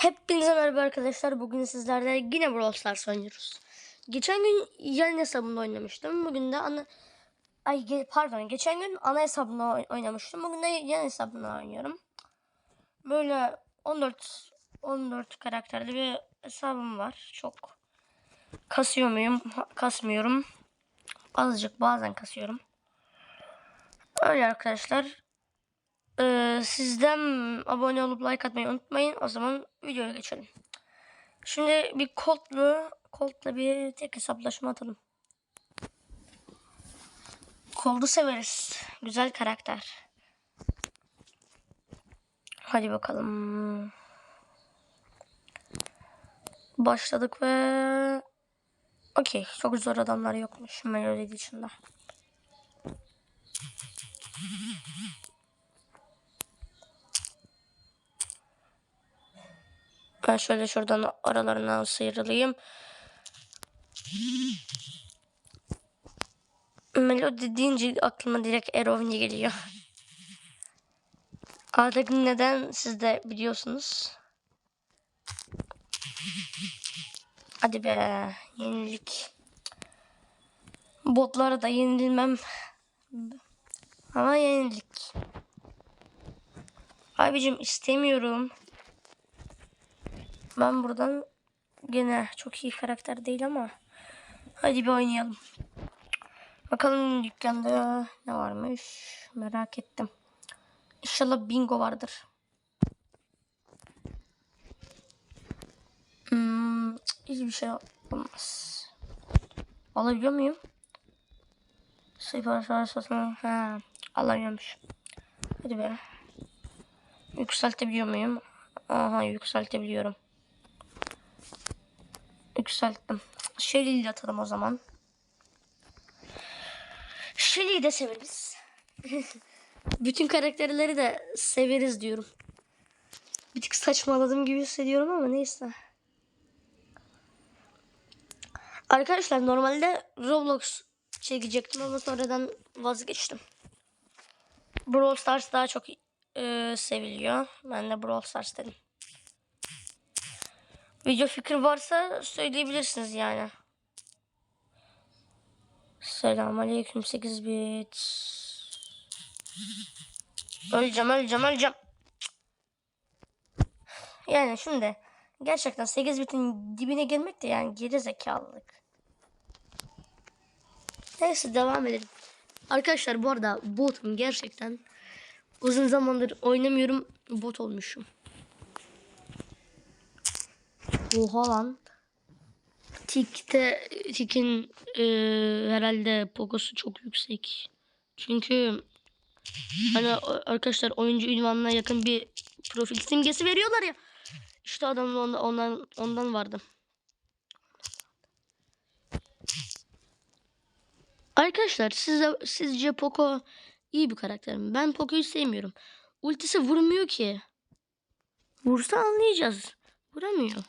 Hepinize merhaba arkadaşlar. Bugün sizlerle yine Brawl Stars oynuyoruz. Geçen gün yan hesabımda oynamıştım. Bugün de ana... Ay pardon. Geçen gün ana hesabımda oy- oynamıştım. Bugün de yan hesabımda oynuyorum. Böyle 14 14 karakterli bir hesabım var. Çok kasıyor muyum? Kasmıyorum. Azıcık bazen kasıyorum. Öyle arkadaşlar. Ee, sizden abone olup like atmayı unutmayın. O zaman videoya geçelim. Şimdi bir Colt'lu Colt'la bir tek hesaplaşma atalım. Colt'u severiz. Güzel karakter. Hadi bakalım. Başladık ve Okey. Çok zor adamlar yokmuş Melody dışında. Ben şöyle şuradan aralarından sıyrılayım. Melodi deyince aklıma direkt Erovni geliyor. Artık neden siz de biliyorsunuz. Hadi be yenilik. Botlara da yenilmem. Ama yenilik. Abicim istemiyorum. Ben buradan gene çok iyi karakter değil ama hadi bir oynayalım. Bakalım dükkanda ne varmış merak ettim. İnşallah bingo vardır. Hmm, hiçbir şey olmaz. Alabiliyor muyum? Sıfır sonra satın. Ha, alamıyormuş. Hadi be. Yükseltebiliyor muyum? Aha yükseltebiliyorum. Yükselttim. Shelly'yi atalım o zaman. Shelly'yi de severiz. Bütün karakterleri de severiz diyorum. Bir tık saçmaladım gibi hissediyorum ama neyse. Arkadaşlar normalde Roblox çekecektim ama sonradan vazgeçtim. Brawl Stars daha çok e, seviliyor. Ben de Brawl Stars dedim. Video fikri varsa söyleyebilirsiniz yani. Selamünaleyküm 8 bit. Öleceğim öleceğim öleceğim. Yani şimdi gerçekten 8 bitin dibine girmek de yani geri zekalılık. Neyse devam edelim. Arkadaşlar bu arada botum gerçekten uzun zamandır oynamıyorum bot olmuşum. Oha lan. Tik'te Tik'in e, herhalde pogosu çok yüksek. Çünkü hani arkadaşlar oyuncu ünvanına yakın bir profil simgesi veriyorlar ya. İşte adamın ondan ondan, ondan vardı. Arkadaşlar size, sizce Poco iyi bir karakter mi? Ben Poco'yu sevmiyorum. Ultisi vurmuyor ki. Vursa anlayacağız. Vuramıyor.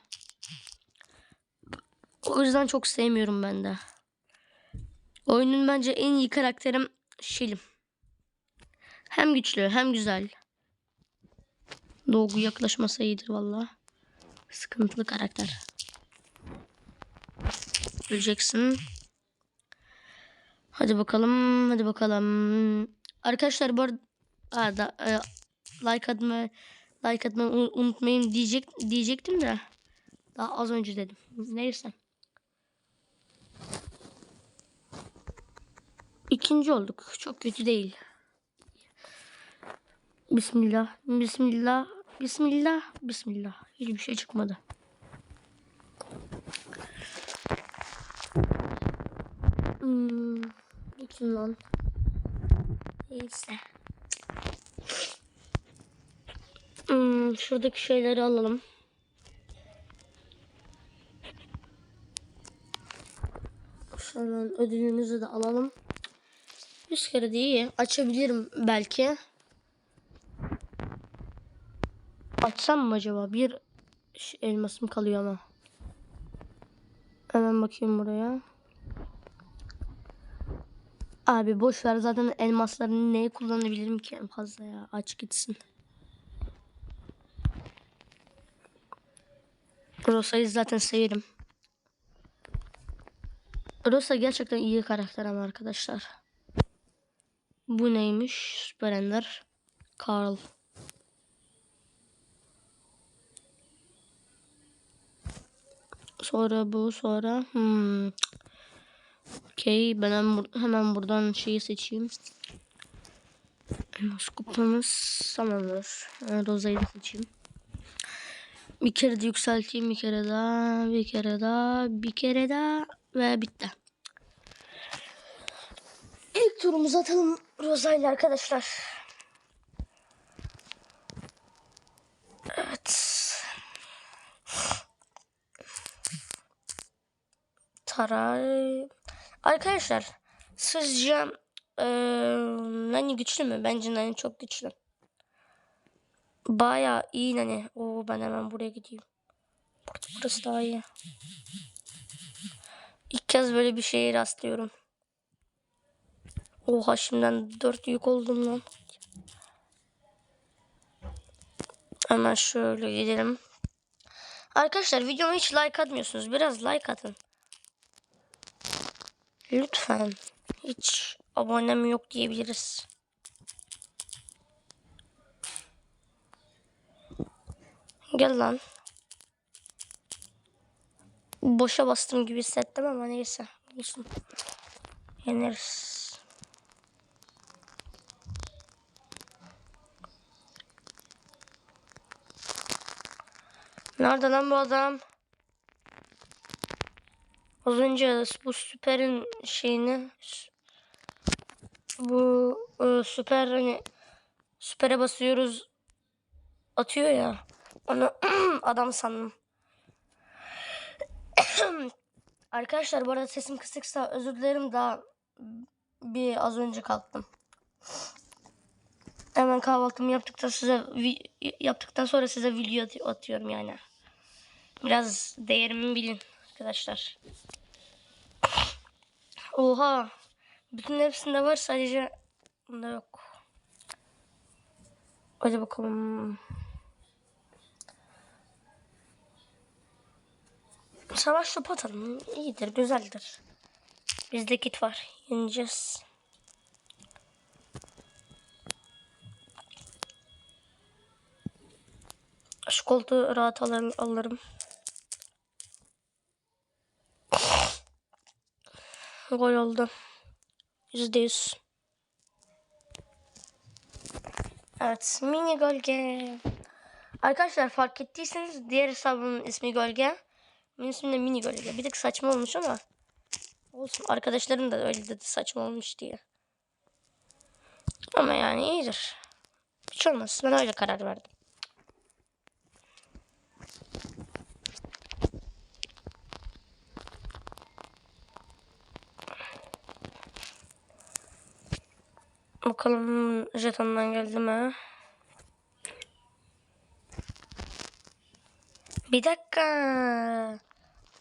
O yüzden çok sevmiyorum ben de. Oyunun bence en iyi karakterim Şilim. Hem güçlü hem güzel. Doğu yaklaşmasa iyidir valla. Sıkıntılı karakter. Öleceksin. Hadi bakalım. Hadi bakalım. Arkadaşlar bu arada da, e, like atmayı like atmayı unutmayın diyecek diyecektim de daha az önce dedim. Neyse. İkinci olduk. Çok kötü değil. Bismillah. Bismillah. Bismillah. Bismillah. Hiçbir şey çıkmadı. Hmm. Kim lan? Neyse. Hmm, şuradaki şeyleri alalım. Şuradan ödülümüzü de alalım. 100 kere de iyi. Açabilirim belki. Açsam mı acaba? Bir elmasım kalıyor ama. Hemen bakayım buraya. Abi boş ver zaten elmaslarını neye kullanabilirim ki en fazla ya. Aç gitsin. Rosa'yı zaten severim. Rosa gerçekten iyi karakter ama arkadaşlar. Bu neymiş? Süper Ender. Carl. Sonra bu sonra hmm. Okey ben hemen, bur- hemen buradan şeyi seçeyim. Elmas kupamız tamamdır. Roza'yı da seçeyim. Bir kere de yükselteyim bir kere daha bir kere daha bir kere daha ve bitti. Turumuzu atalım Roza ile arkadaşlar. Evet. Taray. Arkadaşlar sizce eee Nani güçlü mü? Bence Nani çok güçlü. Baya iyi Nani. Oo ben hemen buraya gideyim. Burası daha iyi. İlk kez böyle bir şeye rastlıyorum. Oha şimdiden dört yük oldum lan. Hemen şöyle gidelim. Arkadaşlar videoma hiç like atmıyorsunuz. Biraz like atın. Lütfen. Hiç abonem yok diyebiliriz. Gel lan. Boşa bastım gibi hissettim ama neyse. Olsun. Yeneriz. Nerede lan bu adam? Az önce bu süperin şeyini bu e, süper hani süpere basıyoruz atıyor ya onu adam sandım. Arkadaşlar bu arada sesim kısıksa özür dilerim daha bir az önce kalktım. Hemen kahvaltımı yaptıktan size yaptıktan sonra size video atı- atıyorum yani. Biraz değerimi bilin arkadaşlar. Oha. Bütün hepsinde var sadece bunda yok. Hadi bakalım. Savaş topu atalım. İyidir, güzeldir. Bizde kit var. Yeneceğiz. Şu koltuğu rahat alır, alırım. Gol oldu. Yüzde yüz. Evet. Mini gölge. Arkadaşlar fark ettiyseniz diğer hesabımın ismi gölge. Benim ismim de mini gölge. Bir tık saçma olmuş ama. Olsun. Arkadaşlarım da öyle dedi saçma olmuş diye. Ama yani iyidir. Hiç olmaz. Ben öyle karar verdim. Bakalım jetondan geldi mi? Bir dakika.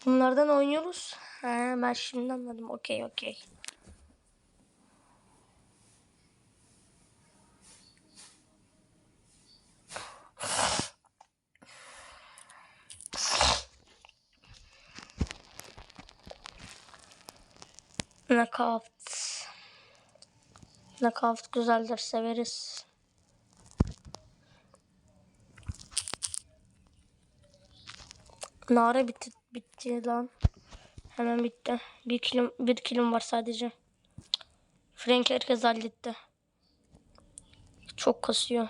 Bunlardan oynuyoruz. Ha, ben şimdi anladım. Okey okey. Knockout. Knockout güzeldir severiz. Nare bitti, bitti lan. Hemen bitti. Bir kilom, bir kilom var sadece. Frank herkes halletti. Çok kasıyor.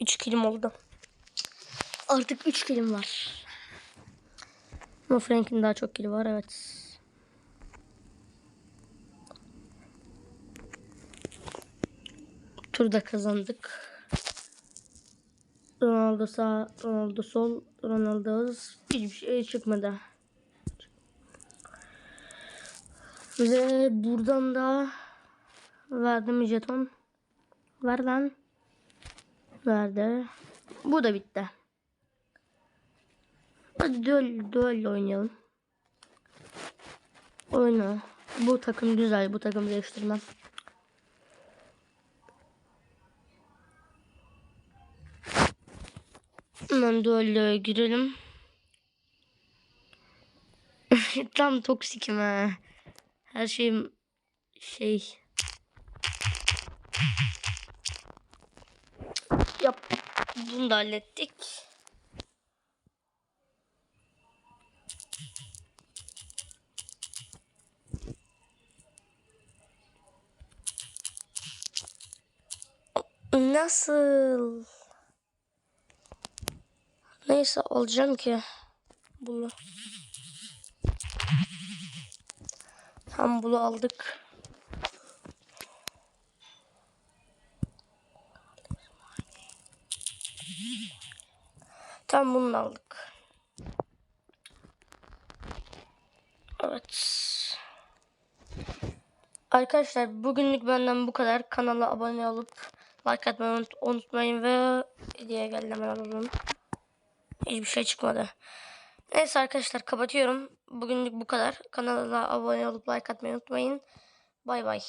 3 kilim oldu. Artık 3 kilim var. Ama Frank'in daha çok kili var evet. Turda kazandık. Ronaldo sağ, Ronaldo sol, Ronaldo hız. Hiçbir şey çıkmadı. Ve buradan da verdim jeton. Ver lan. Verdi. Bu da bitti. Hadi duel, duel oynayalım. Oyna. Bu takım güzel. Bu takım değiştirmem. Hemen duelloya girelim. Tam toksikim ha. Her şeyim şey. Yap. Bunu da hallettik. Nasıl? Neyse alacağım ki bunu. Tam bunu aldık. Tam bunu aldık. Evet. Arkadaşlar bugünlük benden bu kadar. Kanala abone olup like atmayı unut- unutmayın ve hediye geldi hemen alalım. Hiçbir şey çıkmadı. Neyse arkadaşlar kapatıyorum. Bugünlük bu kadar. Kanala abone olup like atmayı unutmayın. Bay bay.